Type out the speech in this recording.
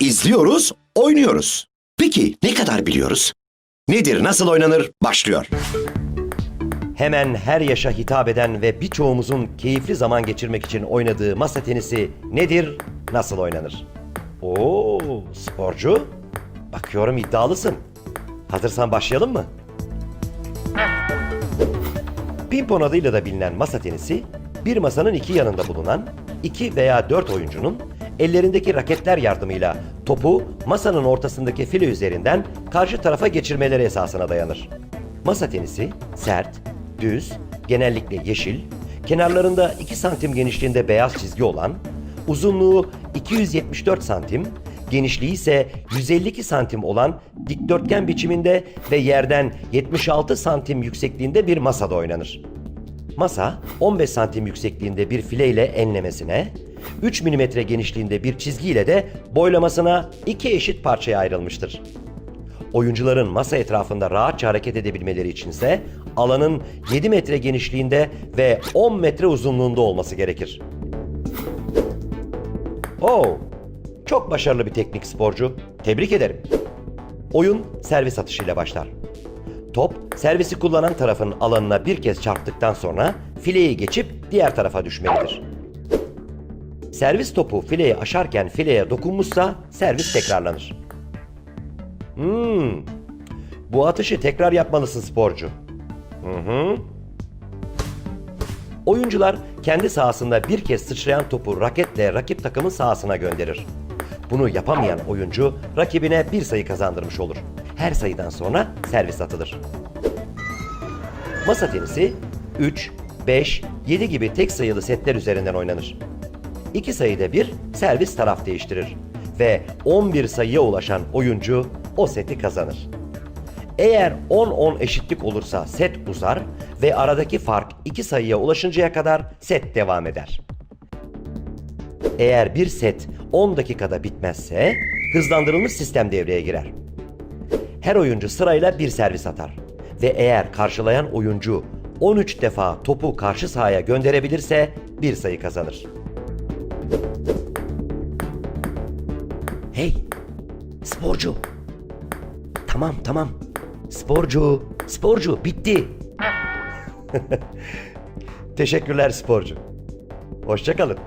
İzliyoruz, oynuyoruz. Peki ne kadar biliyoruz? Nedir, nasıl oynanır? Başlıyor. Hemen her yaşa hitap eden ve birçoğumuzun keyifli zaman geçirmek için oynadığı masa tenisi nedir, nasıl oynanır? Oo, sporcu. Bakıyorum iddialısın. Hazırsan başlayalım mı? Pimpon adıyla da bilinen masa tenisi, bir masanın iki yanında bulunan iki veya dört oyuncunun ellerindeki raketler yardımıyla topu masanın ortasındaki file üzerinden karşı tarafa geçirmeleri esasına dayanır. Masa tenisi sert, düz, genellikle yeşil, kenarlarında 2 santim genişliğinde beyaz çizgi olan, uzunluğu 274 santim, genişliği ise 152 santim olan dikdörtgen biçiminde ve yerden 76 santim yüksekliğinde bir masada oynanır. Masa 15 santim yüksekliğinde bir file ile enlemesine, 3 mm genişliğinde bir çizgiyle de boylamasına iki eşit parçaya ayrılmıştır. Oyuncuların masa etrafında rahatça hareket edebilmeleri içinse alanın 7 metre genişliğinde ve 10 metre uzunluğunda olması gerekir. Oo, çok başarılı bir teknik sporcu. Tebrik ederim. Oyun servis atışıyla başlar. Top servisi kullanan tarafın alanına bir kez çarptıktan sonra fileyi geçip diğer tarafa düşmelidir. Servis topu fileyi aşarken fileye dokunmuşsa servis tekrarlanır. Hmm. Bu atışı tekrar yapmalısın sporcu. Hı hı. Oyuncular kendi sahasında bir kez sıçrayan topu raketle rakip takımın sahasına gönderir. Bunu yapamayan oyuncu rakibine bir sayı kazandırmış olur. Her sayıdan sonra servis atılır. Masa tenisi 3, 5, 7 gibi tek sayılı setler üzerinden oynanır. İki sayıda bir servis taraf değiştirir ve 11 sayıya ulaşan oyuncu o seti kazanır. Eğer 10-10 eşitlik olursa set uzar ve aradaki fark 2 sayıya ulaşıncaya kadar set devam eder. Eğer bir set 10 dakikada bitmezse hızlandırılmış sistem devreye girer. Her oyuncu sırayla bir servis atar ve eğer karşılayan oyuncu 13 defa topu karşı sahaya gönderebilirse bir sayı kazanır. Hey, sporcu. Tamam, tamam. Sporcu, sporcu bitti. Teşekkürler sporcu. Hoşçakalın.